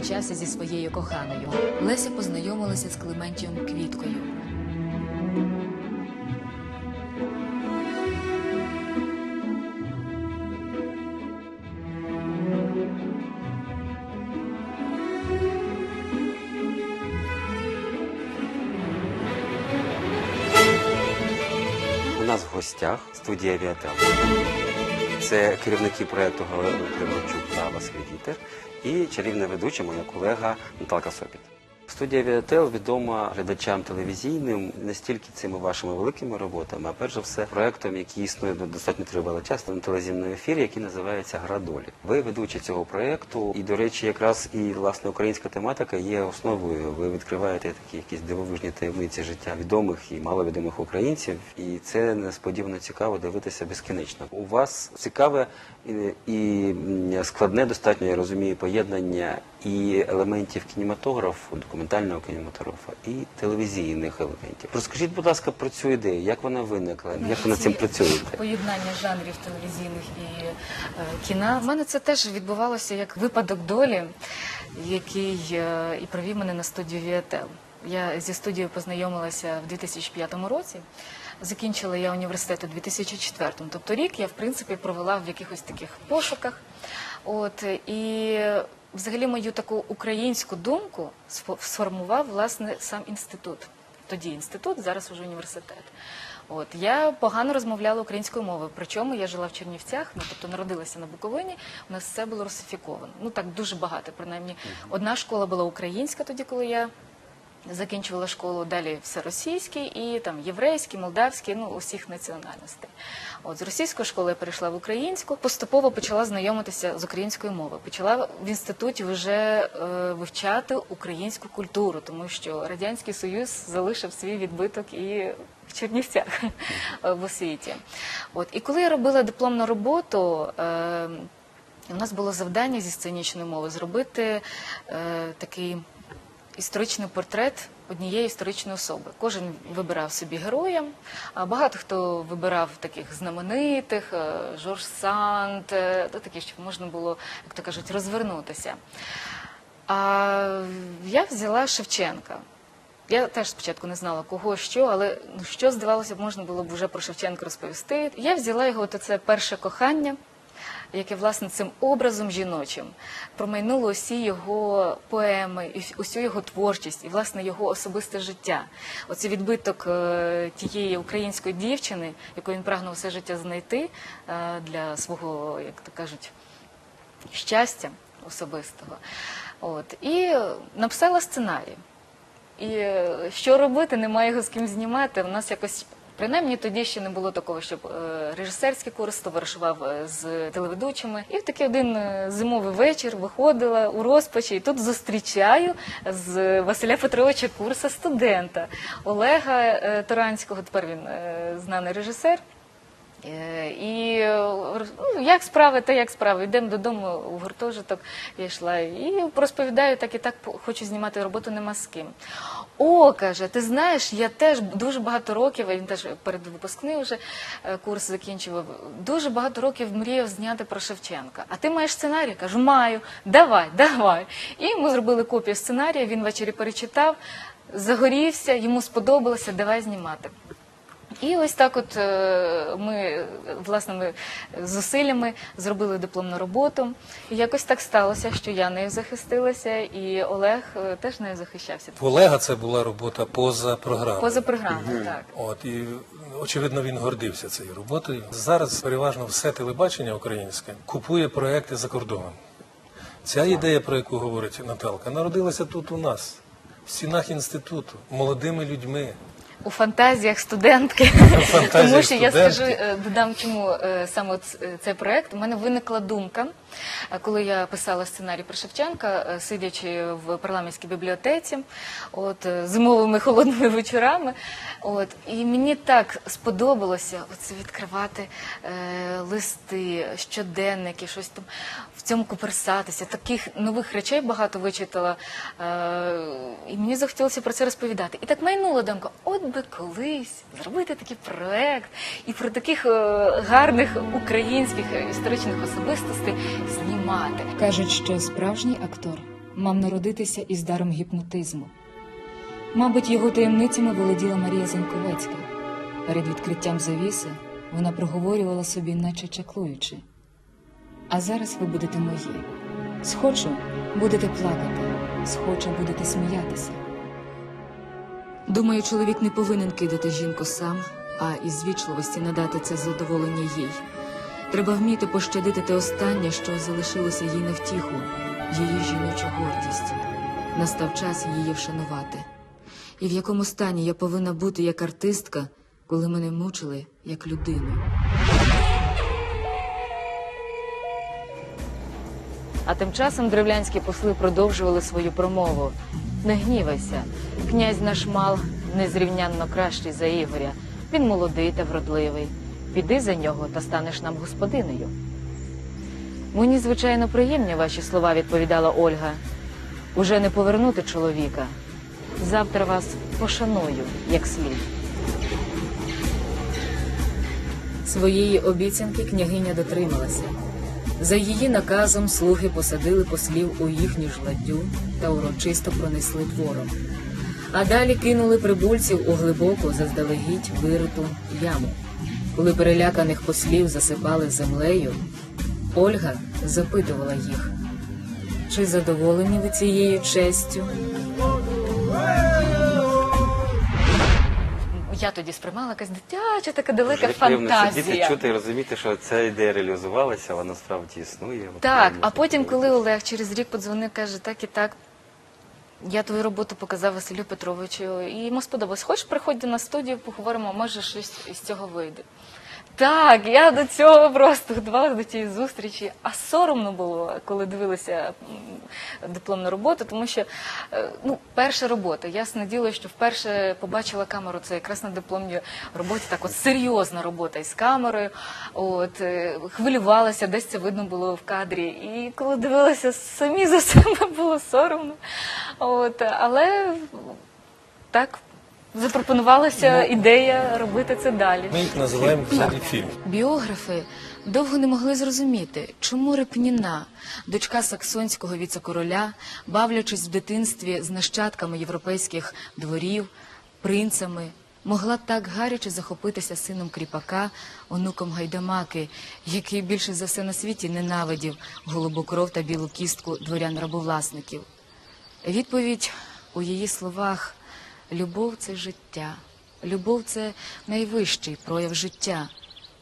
повінчався зі своєю коханою. Леся познайомилася з Клементієм Квіткою. У нас в гостях студія Віател. Це керівники проєкту Галина Кременчук та Василь Вітер і чарівна ведуча, моя колега Наталка Сопіт. Студія Віател відома глядачам телевізійним не стільки цими вашими великими роботами, а перш за все проектом, який існує до- достатньо тривалий час на телевізійному ефірі, який називається Гра долі. Ви ведучі цього проекту, і, до речі, якраз і власне українська тематика є основою. Ви відкриваєте такі якісь дивовижні таємниці життя відомих і маловідомих українців, і це несподівано цікаво дивитися безкінечно. У вас цікаве і складне достатньо, я розумію, поєднання і елементів кінематографу, документального кінематографа, і телевізійних елементів. Розкажіть, будь ласка, про цю ідею, як вона виникла, як ви над цим працюєте? Поєднання жанрів телевізійних і е, кіна. У мене це теж відбувалося як випадок долі, який е, і провів мене на студію Віател. Я зі студією познайомилася в 2005 році. Закінчила я університет у 2004. Тобто рік я, в принципі, провела в якихось таких пошуках. От і взагалі мою таку українську думку сфо- сформував власне сам інститут. Тоді інститут, зараз уже університет. От я погано розмовляла українською мовою. Причому я жила в Чернівцях, ну тобто народилася на Буковині. У нас все було русифіковано. Ну так дуже багато. Принаймні, одна школа була українська тоді, коли я закінчувала школу. Далі все російське і там єврейський, молдавський, ну усіх національностей. От з російської школи я перейшла в українську. Поступово почала знайомитися з українською мовою. Почала в інституті вже е, вивчати українську культуру, тому що радянський союз залишив свій відбиток і в Чернівцях е, в освіті. От і коли я робила дипломну роботу. Е, у нас було завдання зі сценічної мови зробити е, такий історичний портрет однієї історичної особи. Кожен вибирав собі героя. Багато хто вибирав таких знаменитих, е, Жорж Санд, е, такі, щоб можна було, як то кажуть, розвернутися. А я взяла Шевченка. Я теж спочатку не знала кого, що, але ну, що здавалося б, можна було б вже про Шевченка розповісти. Я взяла його, от це перше кохання, яке власне цим образом жіночим промайнуло усі його поеми, усю його творчість, і власне його особисте життя. Оце відбиток е, тієї української дівчини, яку він прагнув все життя знайти е, для свого, як то кажуть, щастя особистого. От і написала сценарій. І е, що робити, немає його з ким знімати. У нас якось. Принаймні тоді ще не було такого, щоб е, режисерський курс товаришував е, з телеведучими. І в такий один е, зимовий вечір виходила у розпачі, і тут зустрічаю з Василя Петровича курса студента Олега е, Торанського. Тепер він знаний режисер. Е, І ну, як справи, та як справи. Йдемо додому у гуртожиток. Я йшла і розповідаю, так і так хочу знімати роботу, нема з ким. О, каже, ти знаєш, я теж дуже багато років, він теж передвипускний вже е, курс закінчував. Дуже багато років мріяв зняти про Шевченка. А ти маєш сценарій? Кажу, маю. Давай, давай. І ми зробили копію сценарія. Він ввечері перечитав, загорівся, йому сподобалося, давай знімати. І ось так, от е, ми власними зусиллями зробили дипломну роботу. І якось так сталося, що я нею захистилася, і Олег е, теж нею захищався. В Олега це була робота поза програмою. Поза програмою, так. От і очевидно він гордився цією роботою. Зараз переважно все телебачення українське купує проекти за кордоном. Ця ідея, про яку говорить Наталка, народилася тут у нас, в стінах інституту, молодими людьми. У фантазіях студентки. Тому що я студентки. скажу, е, додам чому е, саме цей проект. У мене виникла думка, е, коли я писала сценарій про Шевченка, сидячи в парламентській бібліотеці, от зимовими холодними вечорами. От і мені так сподобалося оце відкривати е, листи, щоденники, щось там в цьому куперсатися. Таких нових речей багато вичитала. Е, і мені захотілося про це розповідати. І так майнула думка, от би колись зробити такий проект і про таких е, гарних українських історичних особистостей знімати. Кажуть, що справжній актор мав народитися із даром гіпнотизму. Мабуть, його таємницями володіла Марія Заньковецька. Перед відкриттям завіси вона проговорювала собі, наче чаклуючи. А зараз ви будете мої. Схочу, будете плакати, схочу, будете сміятися. Думаю, чоловік не повинен кидати жінку сам, а із вічливості надати це задоволення їй. Треба вміти пощадити те останнє, що залишилося їй на втіху, її жіночу гордість. Настав час її вшанувати. І в якому стані я повинна бути як артистка, коли мене мучили як людину. А тим часом древлянські посли продовжували свою промову. Не гнівайся, князь наш мал незрівнянно кращий за Ігоря. Він молодий та вродливий. Піди за нього та станеш нам господинею. Мені, звичайно, приємні ваші слова, відповідала Ольга. Уже не повернути чоловіка. Завтра вас пошаную як слід. Своєї обіцянки княгиня дотрималася. За її наказом слуги посадили послів у їхню ж ладдю та урочисто пронесли двором. А далі кинули прибульців у глибоку, заздалегідь вириту яму. Коли переляканих послів засипали землею, Ольга запитувала їх, чи задоволені ви цією честю? Я тоді сприймала якась дитяча, така далека Дуже фантазія. сидіти, чути і розуміти, що ця ідея реалізувалася, вона справді існує. Так, а потім, коли Олег через рік подзвонив, каже, так і так. Я твою роботу показав Василю Петровичу, і йому сподобалось. Хочеш, приходь до нас в студію, поговоримо, може щось із цього вийде. Так, я до цього просто готувалася до тієї зустрічі, а соромно було, коли дивилася дипломну роботу, тому що е, ну, перша робота. Ясне діло, що вперше побачила камеру. Це якраз на дипломній роботі. Так, от серйозна робота із камерою. От е, хвилювалася, десь це видно було в кадрі. І коли дивилася самі за себе, було соромно. От, але так запропонувалася ідея робити це далі. Ми їх називаємо взагалі фільм. Біографи довго не могли зрозуміти, чому Репніна, дочка саксонського віцекороля, бавлячись в дитинстві з нащадками європейських дворів, принцами, могла так гаряче захопитися сином кріпака, онуком гайдамаки, який більше за все на світі ненавидів голубу кров та білу кістку дворян-рабовласників. Відповідь у її словах любов це життя, любов це найвищий прояв життя,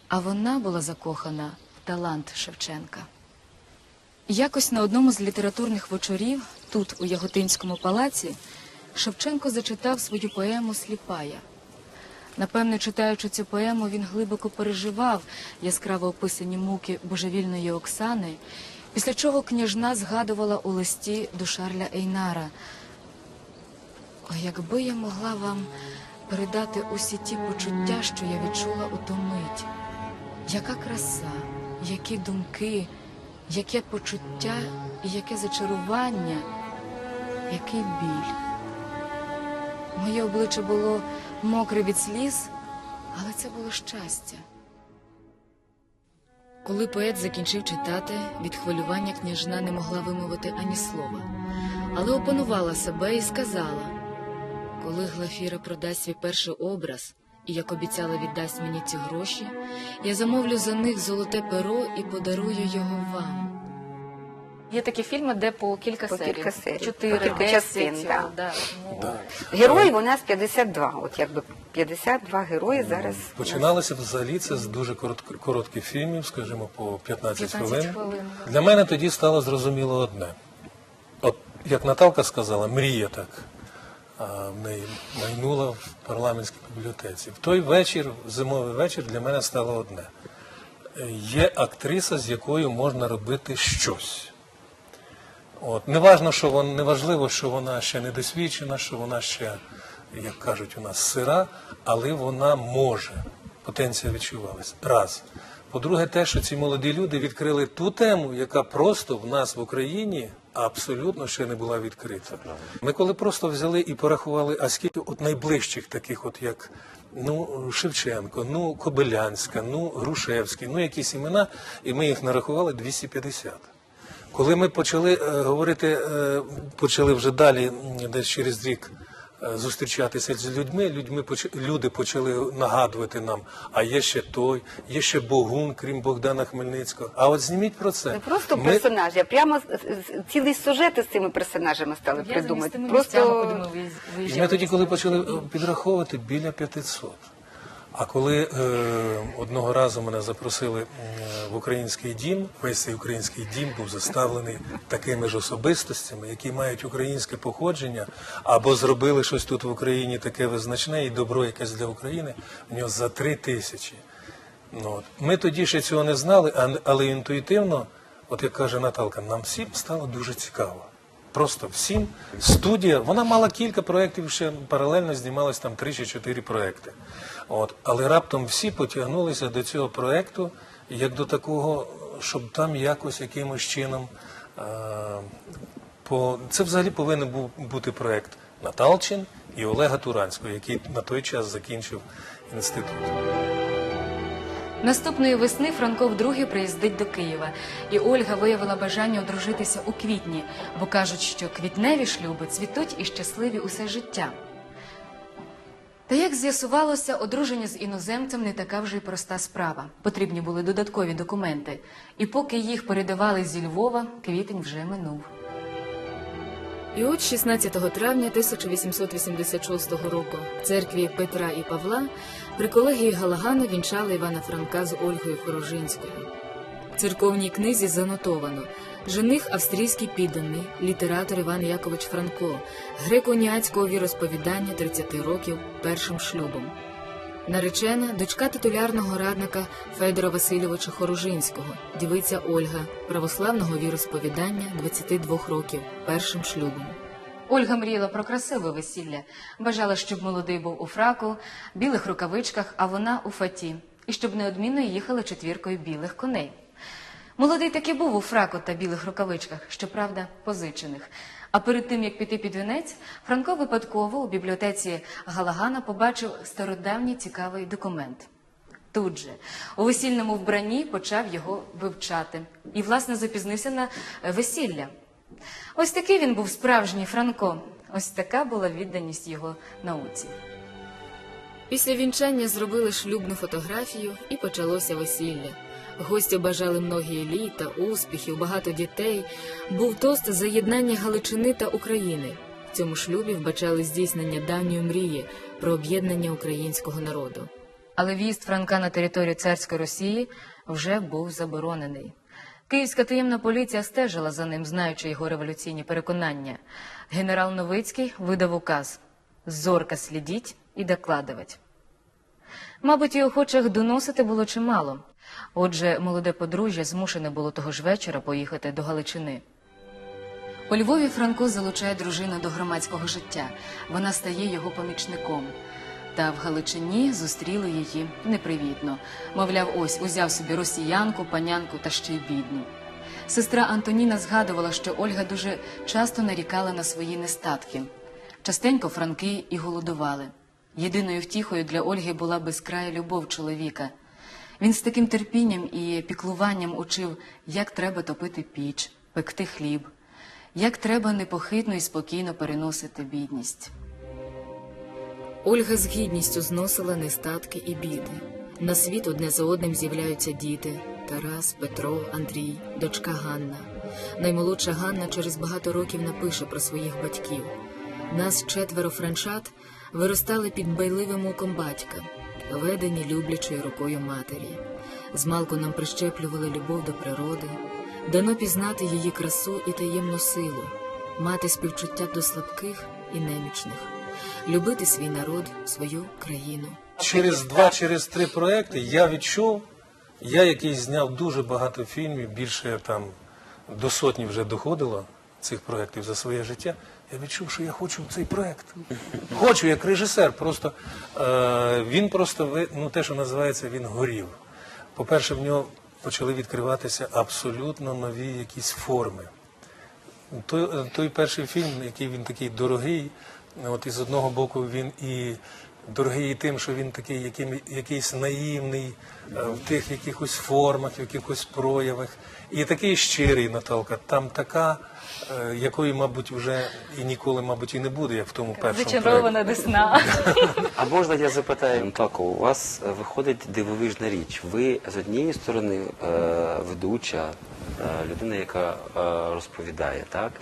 а вона була закохана в талант Шевченка. Якось на одному з літературних вечорів, тут, у Яготинському палаці, Шевченко зачитав свою поему Сліпая. Напевне, читаючи цю поему, він глибоко переживав яскраво описані муки божевільної Оксани, після чого княжна згадувала у листі до Шарля Ейнара. О, якби я могла вам передати усі ті почуття, що я відчула у ту мить. Яка краса, які думки, яке почуття і яке зачарування, який біль. Моє обличчя було мокре від сліз, але це було щастя. Коли поет закінчив читати, від хвилювання княжна не могла вимовити ані слова, але опанувала себе і сказала: коли Глафіра продасть свій перший образ, і як обіцяла віддасть мені ці гроші, я замовлю за них золоте перо і подарую його вам. Є такі фільми, де по кілька По серій. кілька серій, Чотири, по кілька десять, частин, да. да, тому- Да. Героїв у нас 52. От якби 52 герої зараз. Починалося взагалі це з дуже коротк- коротких фільмів, скажімо, по 15, 15 хвилин. хвилин. Для мене тоді стало зрозуміло одне. От як Наталка сказала, мрія так в неї майнула в парламентській бібліотеці. В той вечір, зимовий вечір, для мене стало одне. Е, Є актриса, з якою можна робити щось. От. Що вон, неважливо, що вона ще не досвідчена, що вона ще, як кажуть у нас, сира, але вона може. Потенція відчувалась. Раз. По-друге, те, що ці молоді люди відкрили ту тему, яка просто в нас в Україні абсолютно ще не була відкрита. Ми коли просто взяли і порахували, а скільки от найближчих таких, от як ну, Шевченко, ну Кобилянська, ну Грушевський, ну якісь імена, і ми їх нарахували 250. Коли ми почали е, говорити, е, почали вже далі, десь через рік зустрічатися з людьми, людьми поч- люди почали нагадувати нам, а є ще той, є ще Богун, крім Богдана Хмельницького. А от зніміть про це. Не просто Ми- персонажі, а прямо цілий сюжет з цими персонажами стали Я придумати. Просто... місцями, ми І ми тоді, коли почали е, підраховувати, біля 500. А коли е, одного разу мене запросили е, в український дім, весь цей український дім був заставлений такими ж особистостями, які мають українське походження, або зробили щось тут в Україні таке визначне і добро якесь для України, в нього за три тисячі. Ну, от. Ми тоді ще цього не знали, але інтуїтивно, от як каже Наталка, нам всім стало дуже цікаво. Просто всім студія, вона мала кілька проєктів, ще паралельно знімалось там три чи чотири проєкти. От. Але раптом всі потягнулися до цього проєкту як до такого, щоб там якось якимось чином. Е- по... Це взагалі повинен був бути проєкт Наталчин і Олега Туранського, який на той час закінчив інститут. Наступної весни Франко вдруге приїздить до Києва, і Ольга виявила бажання одружитися у квітні, бо кажуть, що квітневі шлюби цвітуть і щасливі усе життя. Та як з'ясувалося, одруження з іноземцем не така вже й проста справа. Потрібні були додаткові документи. І поки їх передавали зі Львова, квітень вже минув. І от 16 травня 1886 року в церкві Петра і Павла при колегії Галагана вінчали Івана Франка з Ольгою Хорожинською. В церковній книзі занотовано жених австрійський підданий, літератор Іван Якович Франко, греко-уніатського віросповідання 30 років першим шлюбом. Наречена дочка титулярного радника Федора Васильовича Хорожинського, дівиця Ольга, православного віросповідання 22 років першим шлюбом. Ольга мріяла про красиве весілля, бажала, щоб молодий був у фраку, білих рукавичках, а вона у фаті, і щоб неодмінно їхали четвіркою білих коней. Молодий таки був у фраку та білих рукавичках, щоправда, позичених. А перед тим, як піти під вінець, Франко випадково у бібліотеці Галагана побачив стародавній цікавий документ. Тут же, у весільному вбранні, почав його вивчати і, власне, запізнився на весілля. Ось такий він був справжній Франко. Ось така була відданість його науці. Після вінчання зробили шлюбну фотографію і почалося весілля. Гості бажали многії літа, успіхів, багато дітей. Був тост за єднання Галичини та України. В цьому шлюбі вбачали здійснення давньої мрії про об'єднання українського народу. Але в'їзд Франка на територію царської Росії вже був заборонений. Київська таємна поліція стежила за ним, знаючи його революційні переконання. Генерал Новицький видав указ зорко слідіть і докладувати. Мабуть, і охочих доносити було чимало. Отже, молоде подружжя змушене було того ж вечора поїхати до Галичини. У Львові Франко залучає дружину до громадського життя. Вона стає його помічником. Та в Галичині зустріли її непривітно. Мовляв, ось узяв собі росіянку, панянку та ще й бідну. Сестра Антоніна згадувала, що Ольга дуже часто нарікала на свої нестатки. Частенько Франки і голодували. Єдиною втіхою для Ольги була безкрая любов чоловіка. Він з таким терпінням і піклуванням учив, як треба топити піч, пекти хліб, як треба непохитно і спокійно переносити бідність. Ольга з гідністю зносила нестатки і біди. На світ одне за одним з'являються діти Тарас, Петро, Андрій, дочка Ганна. Наймолодша Ганна через багато років напише про своїх батьків. Нас четверо франчат виростали під байливим оком батька, ведені люблячою рукою матері. Змалку нам прищеплювали любов до природи, дано пізнати її красу і таємну силу, мати співчуття до слабких і немічних, любити свій народ, свою країну. Через два, через три проекти я відчув, я який зняв дуже багато фільмів, більше там до сотні вже доходило цих проєктів за своє життя. Я відчув, що я хочу цей проєкт. Хочу як режисер. Просто е, він просто ну, те, що називається, він горів. По-перше, в нього почали відкриватися абсолютно нові якісь форми. Той, той перший фільм, який він такий дорогий, от із одного боку він і дорогий тим, що він такий яким, якийсь наївний е, в тих якихось формах, в якихось проявах. І такий щирий Наталка. Там така, е, якої, мабуть, вже і ніколи, мабуть, і не буде, як в тому першому. Зачарована десна. А можна я запитаю, Наталко, у вас е, виходить дивовижна річ. Ви з однієї сторони ведуча, людина, яка розповідає, так?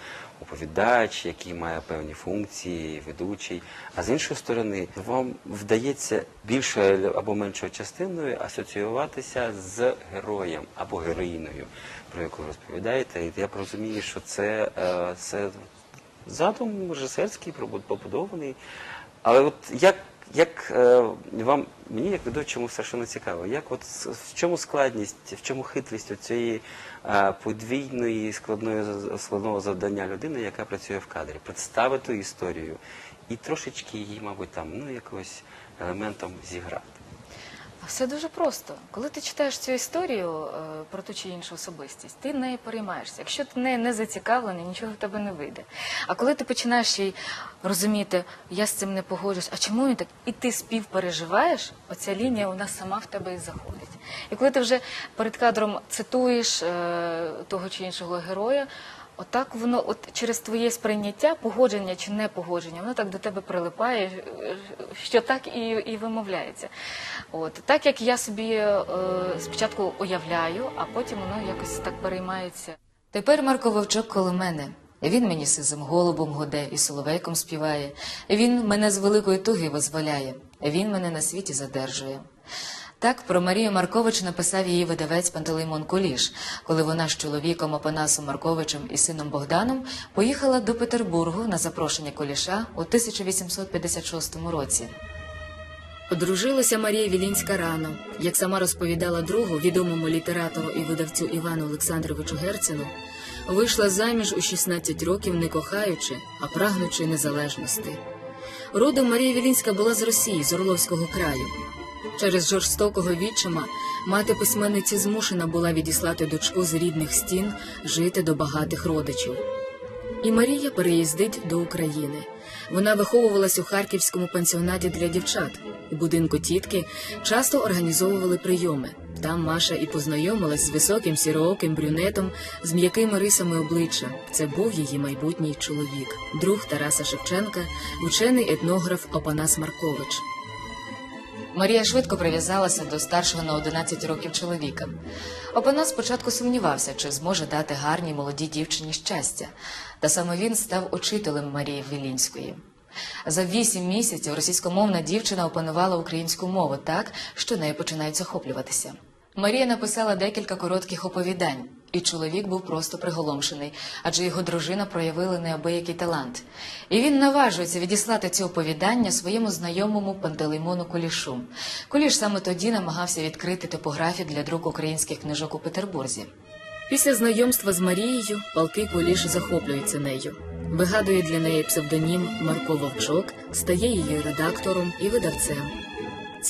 Оповідач, який має певні функції, ведучий. А з іншої сторони, вам вдається більшою або меншою частиною асоціюватися з героєм або героїною, про яку розповідаєте. І я розумію, що це, е, це задум режисерський, побудований. Але от як, як е, вам, мені як ведучому страшенно цікаво, як от в чому складність, в чому хитрість цієї е, подвійної складної складного завдання людини, яка працює в кадрі, представити історію і трошечки її, мабуть, там ну якось елементом зіграти. Все дуже просто. Коли ти читаєш цю історію е, про ту чи іншу особистість, ти нею переймаєшся. Якщо ти нею не зацікавлений, нічого в тебе не вийде. А коли ти починаєш ще й розуміти, я з цим не погоджуюсь, а чому він так? І ти співпереживаєш, оця лінія вона сама в тебе і заходить. І коли ти вже перед кадром цитуєш е, того чи іншого героя, Отак воно, от через твоє сприйняття, погодження чи не погодження, воно так до тебе прилипає, що так і, і вимовляється. От так як я собі е, спочатку уявляю, а потім воно якось так переймається. Тепер Марко Вовчок коло мене. Він мені сизим голубом годе і соловейком співає. Він мене з великої туги визволяє. Він мене на світі задержує. Так про Марію Маркович написав її видавець Пантелеймон Куліш, коли вона з чоловіком Опанасом Марковичем і сином Богданом поїхала до Петербургу на запрошення Куліша у 1856 році. Одружилася Марія Вілінська рано, як сама розповідала другу, відомому літератору і видавцю Івану Олександровичу Герцену, вийшла заміж у 16 років не кохаючи, а прагнучи незалежності. Родом Марія Вілінська була з Росії, з Орловського краю. Через жорстокого відчима мати письменниці змушена була відіслати дочку з рідних стін жити до багатих родичів. І Марія переїздить до України. Вона виховувалась у харківському пансіонаті для дівчат. У будинку тітки часто організовували прийоми. Там Маша і познайомилась з високим сірооким брюнетом з м'якими рисами обличчя. Це був її майбутній чоловік, друг Тараса Шевченка, учений етнограф Опанас Маркович. Марія швидко прив'язалася до старшого на 11 років чоловіка. Опанас спочатку сумнівався, чи зможе дати гарній молодій дівчині щастя, та саме він став учителем Марії Вілінської. За вісім місяців російськомовна дівчина опанувала українську мову так, що нею починають захоплюватися. Марія написала декілька коротких оповідань, і чоловік був просто приголомшений, адже його дружина проявила неабиякий талант. І він наважується відіслати ці оповідання своєму знайомому Пантелеймону Кулішу. Куліш саме тоді намагався відкрити типографію для друку українських книжок у Петербурзі. Після знайомства з Марією Палкий Куліш захоплюється нею. Вигадує для неї псевдонім Марко Вовчок, стає її редактором і видавцем.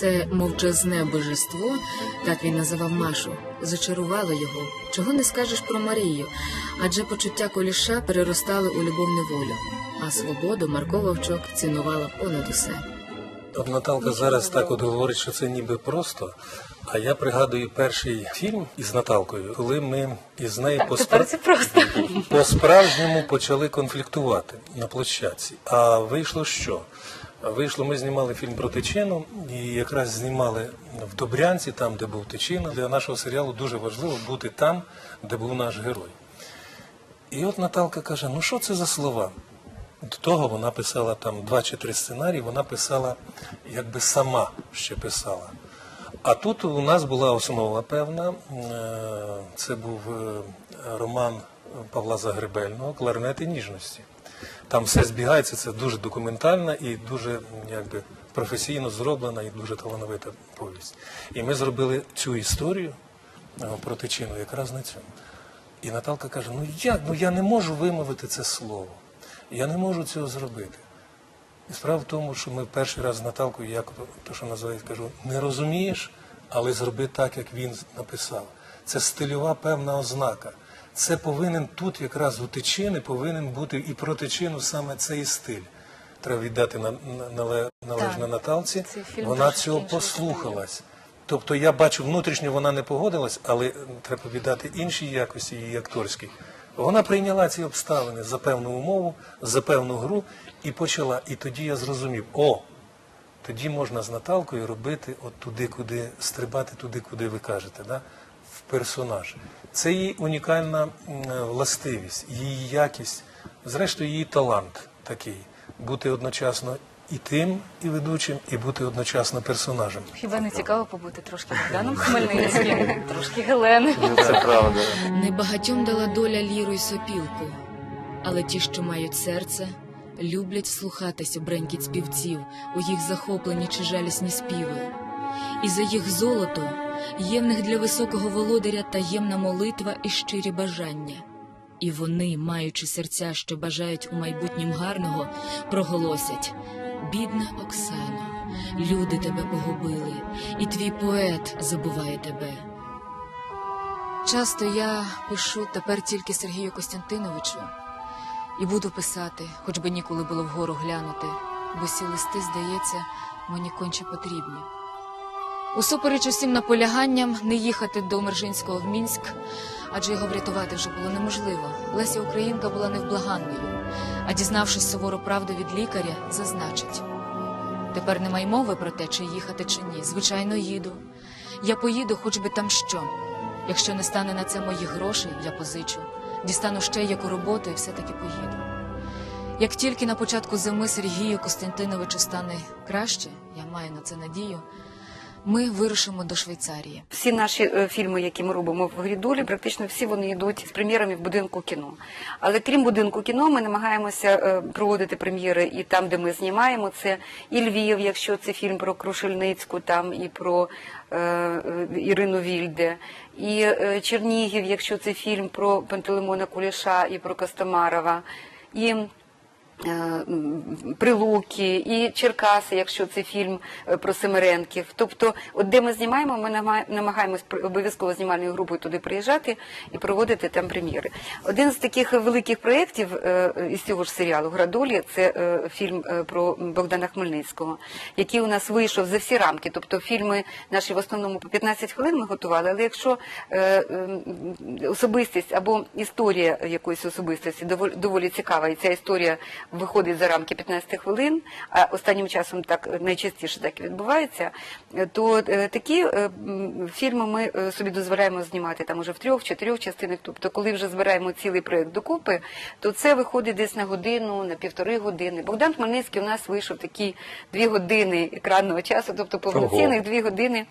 Це мовчазне божество, так він називав Машу, зачарувало його. Чого не скажеш про Марію, адже почуття коліша переростали у любов неволю, а свободу Марко Вовчок цінувала понад усе. От Наталка зараз так от говорить, що це ніби просто. А я пригадую перший фільм із Наталкою, коли ми із нею Так, по спра- це просто. по-справжньому почали конфліктувати на площадці. А вийшло що? Вийшло, ми знімали фільм про Тичину, і якраз знімали в Добрянці, там, де був Тичина. Для нашого серіалу дуже важливо бути там, де був наш герой. І от Наталка каже: ну що це за слова? До того вона писала там два чи три сценарії, вона писала якби сама ще писала. А тут у нас була основа певна. Е, Це був е, роман Павла Загребельного Кларнети ніжності. Там все збігається, це дуже документальна і дуже якби, професійно зроблена і дуже талановита повість. І ми зробили цю історію е, про тичину якраз на цьому. І Наталка каже: ну як? Ну я не можу вимовити це слово. Я не можу цього зробити. І справа в тому, що ми перший раз з Наталкою, як то що називають, кажу, не розумієш, але зроби так, як він написав. Це стильова певна ознака. Це повинен тут, якраз у тичини, повинен бути і про тичину саме цей стиль. треба віддати на, на, належне Наталці, вона цього послухалась. Тобто я бачу, внутрішньо вона не погодилась, але треба віддати іншій якості її акторській. Вона прийняла ці обставини за певну умову, за певну гру і почала. І тоді я зрозумів, о, тоді можна з Наталкою робити от туди, куди стрибати, туди, куди ви кажете, да? Персонаж. Це її унікальна властивість, її якість, зрештою, її талант такий бути одночасно і тим, і ведучим, і бути одночасно персонажем. Хіба не цікаво побути трошки Богданом Хмельницьким, трошки Геленою? Це правда. Небагатьом дала доля ліру й сопілку, але ті, що мають серце, люблять слухатися бренькіт співців у їх захоплені чи жалісні співи. І за їх золото є в них для високого володаря таємна молитва і щирі бажання. І вони, маючи серця, що бажають у майбутнім гарного, проголосять Бідна Оксано, люди тебе погубили, і твій поет забуває тебе. Часто я пишу тепер тільки Сергію Костянтиновичу і буду писати, хоч би ніколи було вгору глянути, бо ці листи, здається, мені конче потрібні. Усупереч усім наполяганням не їхати до Мержинського в Мінськ, адже його врятувати вже було неможливо. Леся Українка була невблаганною, а дізнавшись сувору правду від лікаря, зазначить. Тепер нема й мови про те, чи їхати, чи ні. Звичайно, їду. Я поїду, хоч би там що. Якщо не стане на це моїх грошей, я позичу. Дістану ще яку роботу і все-таки поїду. Як тільки на початку зими Сергію Костянтиновичу стане краще, я маю на це надію, ми вирушимо до Швейцарії. Всі наші е, фільми, які ми робимо в Грідулі, практично всі вони йдуть з прем'єрами в будинку кіно. Але крім будинку кіно, ми намагаємося е, проводити прем'єри і там, де ми знімаємо. Це і Львів, якщо це фільм про Крушельницьку, там і про е, е, Ірину Вільде, і Чернігів, якщо це фільм про Пантелеймона Куліша і про Костомарова. І Прилуки і Черкаси, якщо це фільм е, про Семеренків. Тобто, от де ми знімаємо, ми намагаємось обов'язково знімальною групою туди приїжджати і проводити там прем'єри. Один з таких великих проєктів е, із цього ж серіалу Градолі це е, фільм е, про Богдана Хмельницького, який у нас вийшов за всі рамки. Тобто фільми наші в основному по 15 хвилин ми готували, але якщо е, е, особистість або історія якоїсь особистості доволі цікава, і ця історія виходить за рамки 15 хвилин, а останнім часом так найчастіше так і відбувається, то е, такі е, фільми ми е, собі дозволяємо знімати там уже в трьох, чотирьох частинах. Тобто, коли вже збираємо цілий проект докупи, то це виходить десь на годину, на півтори години. Богдан Хмельницький у нас вийшов такі дві години екранного часу, тобто повноцінних дві години.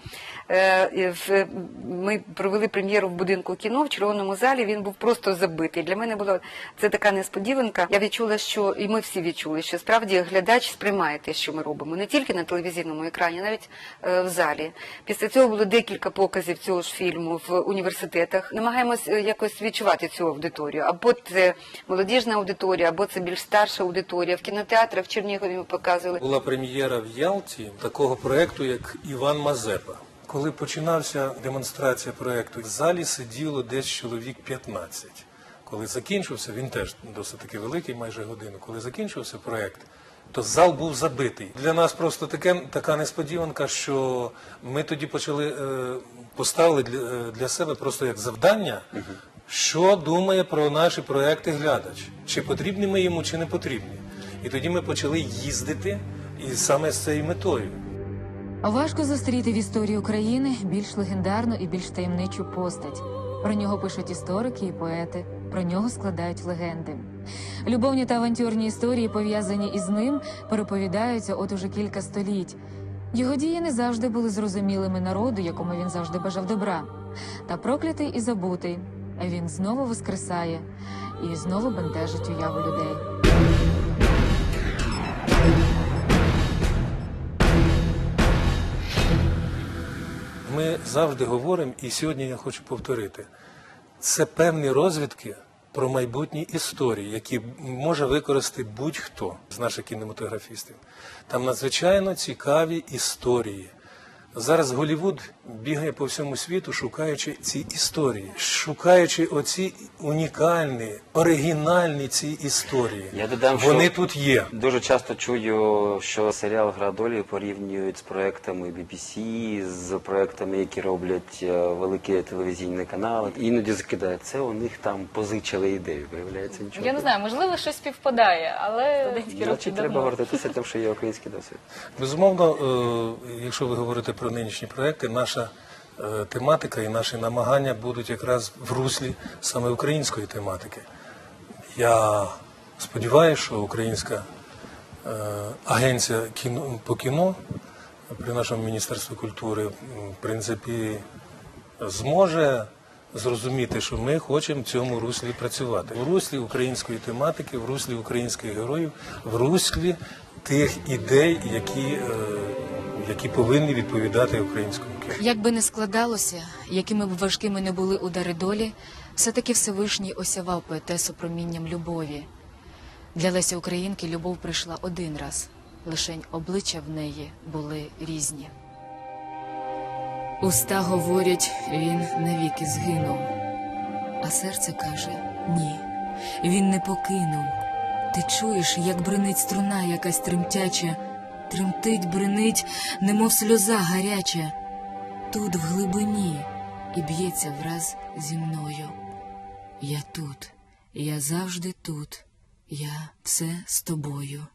Ми провели прем'єру в будинку кіно в червоному залі. Він був просто забитий. Для мене була це така несподіванка. Я відчула, що і ми всі відчули, що справді глядач сприймає те, що ми робимо, не тільки на телевізійному екрані, навіть е, в залі. Після цього було декілька показів цього ж фільму в університетах. Намагаємось е, якось відчувати цю аудиторію. Або це молодіжна аудиторія, або це більш старша аудиторія. В кінотеатрах в Чернігові ми показували. Була прем'єра в Ялті такого проєкту, як Іван Мазепа. Коли починався демонстрація проєкту, в залі сиділо десь чоловік 15. Коли закінчився, він теж досить таки великий, майже годину. Коли закінчився проєкт, то зал був забитий. Для нас просто таке, така несподіванка, що ми тоді почали е, поставили для, е, для себе просто як завдання, що думає про наші проекти глядач, чи потрібні ми йому, чи не потрібні. І тоді ми почали їздити і саме з цією метою. Важко зустріти в історії України більш легендарну і більш таємничу постать. Про нього пишуть історики і поети, про нього складають легенди. Любовні та авантюрні історії, пов'язані із ним, переповідаються от уже кілька століть. Його дії не завжди були зрозумілими народу, якому він завжди бажав добра. Та проклятий і забутий, він знову воскресає і знову бентежить уяву людей. Ми завжди говоримо, і сьогодні я хочу повторити: це певні розвідки про майбутні історії, які може використати будь-хто з наших кінематографістів. Там надзвичайно цікаві історії. Зараз Голівуд бігає по всьому світу, шукаючи ці історії, шукаючи оці унікальні, оригінальні ці історії. Я додам, Вони що- тут є. Дуже часто чую, що серіал Гра долі порівнюють з проектами BBC, з проектами, які роблять е, великі телевізійні канали. Іноді закидають це, у них там позичили ідею. Виявляється нічого. Я не знаю, можливо, щось співпадає, але роки треба давно. гордитися тим, що є український досвід. Безумовно, е, якщо ви говорите про нинішні проекти, наша е, тематика і наші намагання будуть якраз в руслі саме української тематики. Я сподіваюся, що українська е, агенція по кіно при нашому міністерстві культури, в принципі, зможе зрозуміти, що ми хочемо в цьому руслі працювати. В руслі української тематики, в руслі українських героїв, в руслі тих ідей, які, е, які повинні відповідати українському кіно. Як би не складалося, якими б важкими не були удари долі, все-таки Всевишній осявав поетесу промінням любові. Для Лесі Українки любов прийшла один раз, лишень обличчя в неї були різні. Уста говорять, він навіки згинув, а серце каже ні, він не покинув. Ти чуєш, як бринить струна якась тремтяча, тремтить, бринить, немов сльоза гаряча тут в глибині і б'ється враз зі мною. Я тут, я завжди тут, я все з тобою.